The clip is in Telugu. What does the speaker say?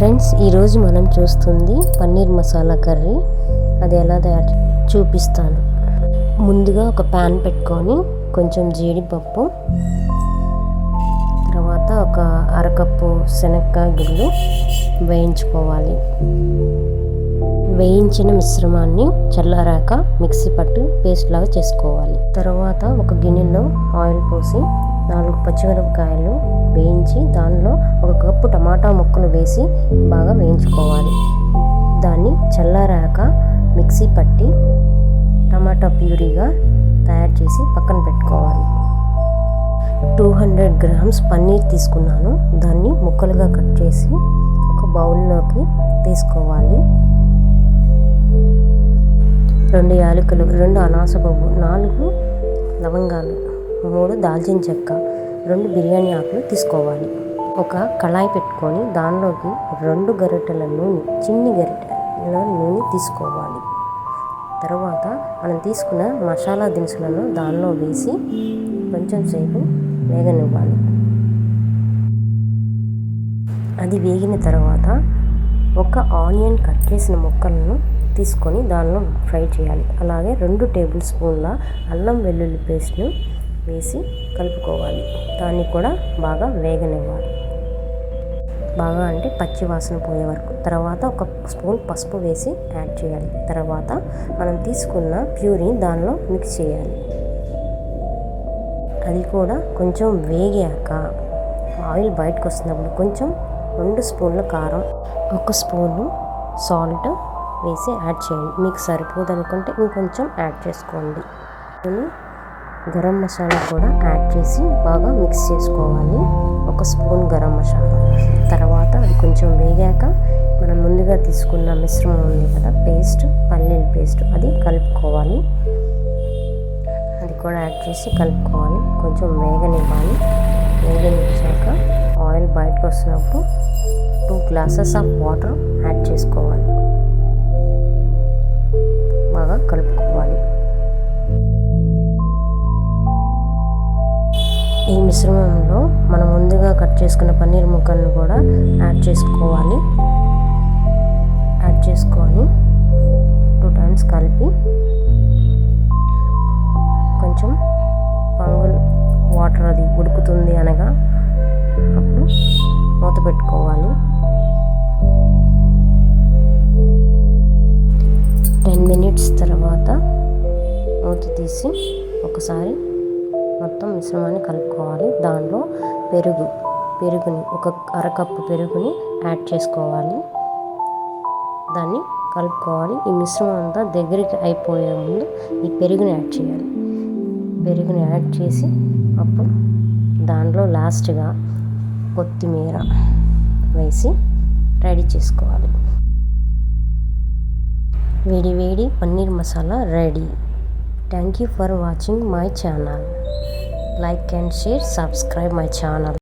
ఫ్రెండ్స్ ఈరోజు మనం చూస్తుంది పన్నీర్ మసాలా కర్రీ. అది ఎలా తయారు చూపిస్తాను. ముందుగా ఒక ప్యాన్ పెట్టుకొని కొంచెం జీడిపప్పు తర్వాత ఒక అరకప్పు శనక్కాయ గుళ్ళు వేయించుకోవాలి. వేయించిన మిశ్రమాన్ని చల్లారాక మిక్సీ పట్టు పేస్ట్ లాగా చేసుకోవాలి. తర్వాత ఒక గిన్నెలో ఆయిల్ పోసి నాలుగు పచ్చిమిరపకాయలు వేయించి దానిలో ఒక వేసి బాగా వేయించుకోవాలి. దాన్ని చల్లారాక మిక్సీ పట్టి టమాటా ప్యూరీగా తయారు చేసి పక్కన పెట్టుకోవాలి. టూ హండ్రెడ్ గ్రామ్స్ పన్నీర్ తీసుకున్నాను. దాన్ని ముక్కలుగా కట్ చేసి ఒక బౌల్లోకి తీసుకోవాలి. రెండు యాలకులు రెండు అనాస పువ్వు నాలుగు లవంగాలు మూడు దాల్చిన చెక్క రెండు బిర్యానీ ఆకులు తీసుకోవాలి. ఒక కళాయి పెట్టుకొని దానిలోకి రెండు గరిటెల నూనె చిన్ని గరిటెల నూనె తీసుకోవాలి. తర్వాత మనం తీసుకున్న మసాలా దినుసులను దానిలో వేసి కొంచెం సేపు వేగనివ్వాలి. అది వేగిన తర్వాత ఒక ఆనియన్ కట్ చేసిన ముక్కలను తీసుకొని దానిలో ఫ్రై చేయాలి. అలాగే రెండు టేబుల్ స్పూన్ల అల్లం వెల్లుల్లి పేస్ట్ను వేసి కలుపుకోవాలి. దాన్ని కూడా బాగా వేగనివ్వాలి. బాగా అంటే పచ్చి వాసన పోయే వరకు. తర్వాత ఒక స్పూన్ పసుపు వేసి యాడ్ చేయాలి. తర్వాత మనం తీసుకున్న ప్యూరీ దానిలో మిక్స్ చేయాలి. అది కూడా కొంచెం వేగాక ఆయిల్ బయటకు వస్తున్నప్పుడు కొంచెం రెండు స్పూన్ల కారం ఒక స్పూను సాల్ట్ వేసి యాడ్ చేయండి. మీకు సరిపోదనుకుంటే ఇంకొంచెం యాడ్ చేసుకోండి. గరం మసాలా కూడా యాడ్ చేసి బాగా మిక్స్ చేసుకోవాలి. ఒక స్పూన్ గరం మసాలా. తర్వాత అది కొంచెం వేగాక మనం ముందుగా తీసుకున్న మిశ్రమం ఉంది కదా పేస్ట్ పల్లీల పేస్ట్ అది కలుపుకోవాలి. అది కూడా యాడ్ చేసి కలుపుకోవాలి. కొంచెం వేగనివ్వాలి. వేగనిచ్చాక ఆయిల్ బయటకు వస్తున్నప్పుడు two glasses of water add చేసుకోవాలి. బాగా కలుపుకోవాలి. మిశ్రమంలో మనం ముందుగా కట్ చేసుకున్న పన్నీర్ ముక్కలను కూడా యాడ్ చేసుకోవాలి. యాడ్ చేసుకొని టూ టైమ్స్ కలిపి కొంచెం పంగులు వాటర్ అది ఉడుకుతుంది అనగా అప్పుడు మూత పెట్టుకోవాలి. టెన్ మినిట్స్ తర్వాత మూత తీసి ఒకసారి మొత్తం మిశ్రమాన్ని కలుపుకోవాలి. దానిలో పెరుగు పెరుగుని ఒక అరకప్పు పెరుగుని యాడ్ చేసుకోవాలి. దాన్ని కలుపుకోవాలి. ఈ మిశ్రమం అంతా దగ్గరికి అయిపోయే ముందు ఈ పెరుగుని యాడ్ చేయాలి. పెరుగుని యాడ్ చేసి అప్పుడు దాంట్లో లాస్ట్గా కొత్తిమీర వేసి రెడీ చేసుకోవాలి. వేడి వేడి paneer masala ready. Thank you for watching my channel. Like and share, subscribe my channel.